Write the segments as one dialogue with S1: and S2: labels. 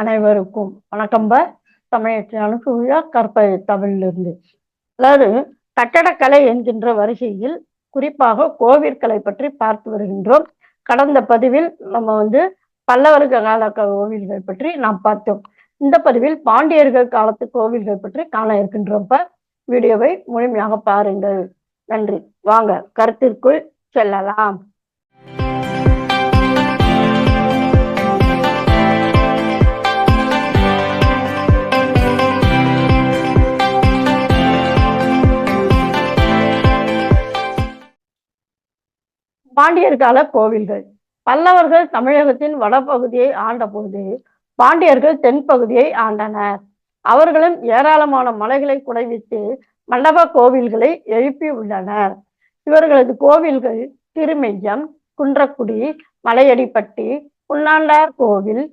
S1: அனைவருக்கும் வணக்கம்ப தமிழத்தை விழா கற்ப தமிழிலிருந்து. அதாவது கட்டடக்கலை என்கின்ற வரிசையில் குறிப்பாக கோவிற்கலை பற்றி பார்த்து வருகின்றோம். கடந்த பதிவில் நம்ம வந்து பல்லவர்கள் கால கோவில்கள் பற்றி நாம் பார்த்தோம். இந்த பதிவில் பாண்டியர்கள் காலத்து கோவில்கள் பற்றி காண இருக்கின்றோம் வீடியோவை முழுமையாக பாருங்கள். நன்றி. வாங்க கருத்திற்குள் செல்லலாம். பாண்டியர் கால கோவில்கள். பல்லவர்கள் தமிழகத்தின் வடபகுதியை ஆண்டபோது பாண்டியர்கள் தென்பகுதியை ஆண்டனர். அவர்களும் ஏராளமான மலைகளை குடைவித்து மண்டப கோவில்களை எழுப்பி உள்ளனர். இவர்களது கோவில்கள் திருமெய்யம் குன்றக்குடி மலையடிப்பட்டி புன்னாண்டார் கோவில்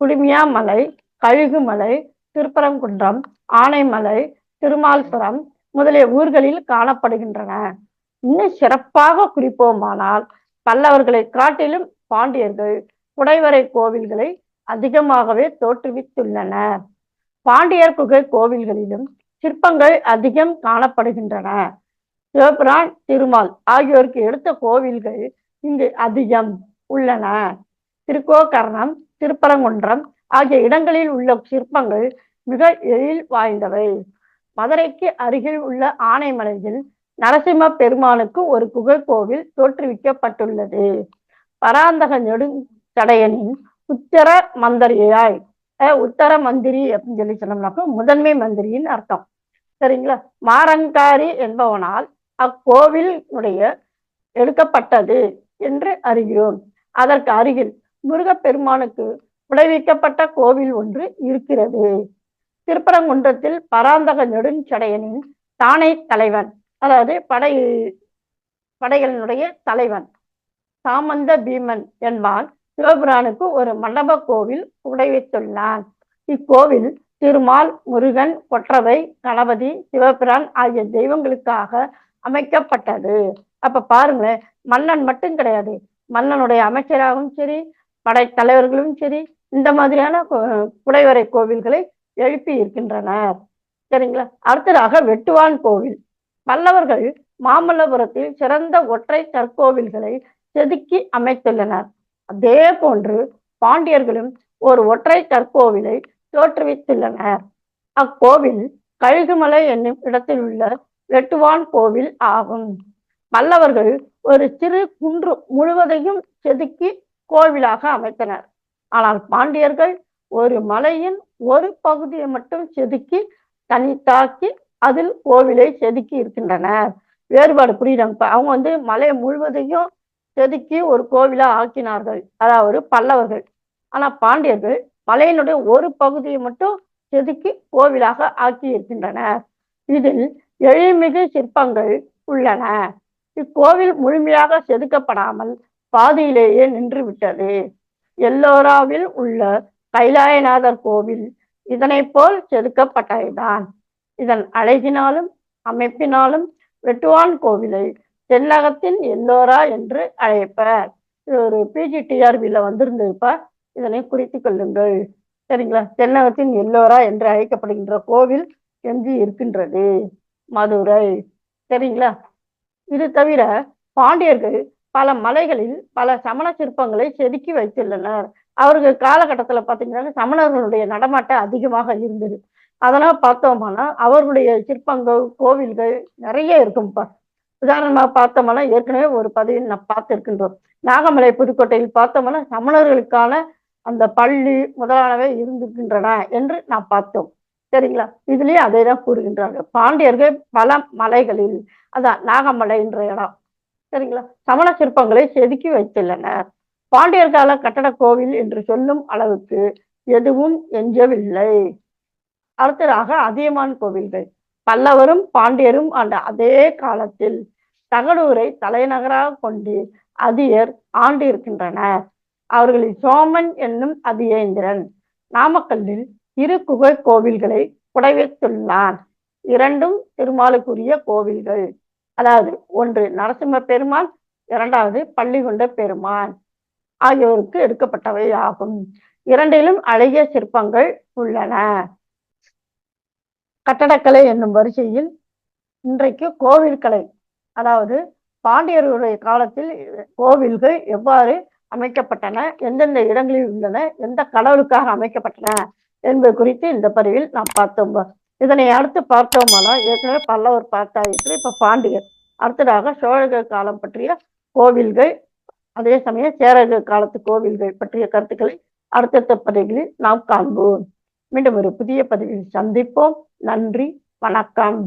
S1: குடுமியாமலை கழுகுமலை திருப்பரங்குன்றம் ஆனைமலை திருமால்புரம் முதலிய ஊர்களில் காணப்படுகின்றன. இன்னும் சிறப்பாக குறிப்போமானால் பல்லவர்களை காட்டிலும் பாண்டியர்கள் குடைவரை கோவில்களை அதிகமாகவே தோற்றுவித்துள்ளனர் பாண்டியர் குகை கோவில்களிலும் சிற்பங்கள் அதிகம் காணப்படுகின்றன. சிவபிரான் திருமால் ஆகியோருக்கு எடுத்த கோவில்கள் இங்கு அதிகம் உள்ளன. திருக்கோகர்ணம் திருப்பரங்குன்றம் ஆகிய இடங்களில் உள்ள சிற்பங்கள் மிக எழில் வாய்ந்தவை. மதுரைக்கு அருகில் உள்ள ஆனைமலையில் நரசிம்ம பெருமானுக்கு ஒரு குகை கோவில் தோற்றுவிக்கப்பட்டுள்ளது. பராந்தக நெடுஞ்சடையனின் உத்தர மந்திரியாய் உத்தர மந்திரி அப்படின்னு சொல்லி சொன்னோம்னாக்க முதன்மை மந்திரியின் அர்த்தம். சரிங்களா? மாரங்காரி என்பவனால் அக்கோவிலுடைய எடுக்கப்பட்டது என்று அறிகிறோம். அதற்கு அருகில் முருகப்பெருமானுக்கு விளைவிக்கப்பட்ட கோவில் ஒன்று இருக்கிறது. திருப்பரங்குன்றத்தில் பராந்தக நெடுஞ்சடையனின் தானை தலைவன் அதாவது படை படைகளினுடைய தலைவன். சாமந்த பீமன் என்பான் சிவபுரானுக்கு ஒரு மண்டப கோவில் உடைவித்துள்ளான். இக்கோவில் திருமால் முருகன் கொற்றவை கணபதி சிவபிரான் ஆகிய தெய்வங்களுக்காக அமைக்கப்பட்டது. அப்ப பாருங்களேன் மன்னன் மட்டும் கிடையாது மன்னனுடைய அமைச்சராகவும் சரி படைத்தலைவர்களும் சரி இந்த மாதிரியான குடைவரை கோவில்களை எழுப்பி இருக்கின்றனர். சரிங்களா? அடுத்ததாக வெட்டுவான் கோவில். பல்லவர்கள் மாமல்லபுரத்தில் சிறந்த ஒற்றை கற்கோவில்களை செதுக்கி அமைத்துள்ளனர். அதே போன்று பாண்டியர்களும் ஒரு ஒற்றை கற்கோவிலை தோற்றுவித்துள்ளனர். அக்கோவில் கழுகுமலை என்னும் இடத்தில் உள்ள வெட்டுவான் கோவில் ஆகும். பல்லவர்கள் ஒரு சிறு குன்று முழுவதையும் செதுக்கி கோவிலாக அமைத்தனர். ஆனால் பாண்டியர்கள் ஒரு மலையின் ஒரு பகுதியை மட்டும் செதுக்கி தனித்தாக்கி அதில் கோவிலை செதுக்கி இருக்கின்றனர். வேறுபாடு புரியுதாங்க அவங்க வந்து மலை முழுவதையும் செதுக்கி ஒரு கோவிலா ஆக்கினார்கள். அதாவது பல்லவர்கள். ஆனா பாண்டியர்கள் மலையினுடைய ஒரு பகுதியை மட்டும் செதுக்கி கோவிலாக ஆக்கி இருக்கின்றனர். இதில் எழில்மிகு சிற்பங்கள் உள்ளன. இக்கோவில் முழுமையாக செதுக்கப்படாமல் பாதியிலேயே நின்று விட்டது எல்லோராவில் உள்ள கைலாயநாதர் கோவில் இதனை போல் செதுக்கப்பட்டதுதான். இதன் அழகினாலும் அமைப்பினாலும் வெட்டுவான் கோவிலை தென்னகத்தின் எல்லோரா என்று அழைப்பர். இது ஒரு பிஜிடிஆர்பியில் வந்திருந்ததுப்பா இதனை குறித்து கொள்ளுங்கள். சரிங்களா? தென்னகத்தின் எல்லோரா என்று அழைக்கப்படுகின்ற கோவில் எங்கு இருக்கின்றது? மதுரை. சரிங்களா? இது தவிர பாண்டியர்கள் பல மலைகளில் பல சமண சிற்பங்களை செதுக்கி வைத்துள்ளனர். அவர்கள் காலகட்டத்தில் பார்த்தீங்கன்னா சமணர்களுடைய நடமாட்டம் அதிகமாக இருந்தது. அதெல்லாம் பார்த்தோம்னா அவர்களுடைய சிற்பங்கள் கோவில்கள் நிறைய இருக்கும்ப்பா உதாரணமாக பார்த்தோம்னா ஏற்கனவே ஒரு பதிவில் நான் பார்த்துருக்கின்றோம். நாகமலை புதுக்கோட்டையில் பார்த்தோம்னா சமணர்களுக்கான அந்த பள்ளி முதலானவை இருந்திருக்கின்றன என்று நான் பார்த்தோம். சரிங்களா? இதுலயும் அதே தான் கூறுகின்றார்கள். பாண்டியர்கள் பல மலைகளில் அதான் நாகமலை என்ற இடம். சரிங்களா? சமண சிற்பங்களை செதுக்கி வைத்துள்ளனர். பாண்டியர் கால கட்டட கோவில் என்று சொல்லும் அளவுக்கு எதுவும் எஞ்சவில்லை. அடுத்ததாக அதியமான் கோவில்கள். பல்லவரும் பாண்டியரும் ஆண்ட அதே காலத்தில் தகடூரை தலைநகராக கொண்டு அதியர் ஆண்டு இருக்கின்றனர் அவர்களில் சோமன் என்னும் அதியேந்திரன். நாமக்கல்லில் இரு குகை கோவில்களை புடைவைத்துள்ளான். இரண்டும் திருமாலுக்குரிய கோவில்கள். அதாவது ஒன்று நரசிம்ம பெருமான் இரண்டாவது பள்ளிகொண்ட பெருமான் ஆகியோருக்கு எடுக்கப்பட்டவை ஆகும் இரண்டிலும் அழகிய சிற்பங்கள் உள்ளன. கட்டடக்கலை என்னும் வரிசையில் இன்றைக்கு கோவில் கலை அதாவது பாண்டியர்களுடைய காலத்தில் கோவில்கள் எவ்வாறு அமைக்கப்பட்டன எந்தெந்த இடங்களில் உள்ளன எந்த கடவுளுக்காக அமைக்கப்பட்டன என்பது குறித்து இந்த பதிவில் நாம் பார்த்தோம். இதனை அடுத்து பார்த்தோமானால் ஏற்கனவே பல்லவர் பார்த்தாயிற்று இப்ப பாண்டியர். அடுத்ததாக சோழர்கள் காலம் பற்றிய கோவில்கள் அதே சமயம் சேரர்கள் காலத்து கோவில்கள் பற்றிய கருத்துக்களை அடுத்தடுத்த பதிவுகளில் நாம் காண்போம். மீண்டும் ஒரு புதிய பதிவில் சந்திப்போம். நன்றி வணக்கம்.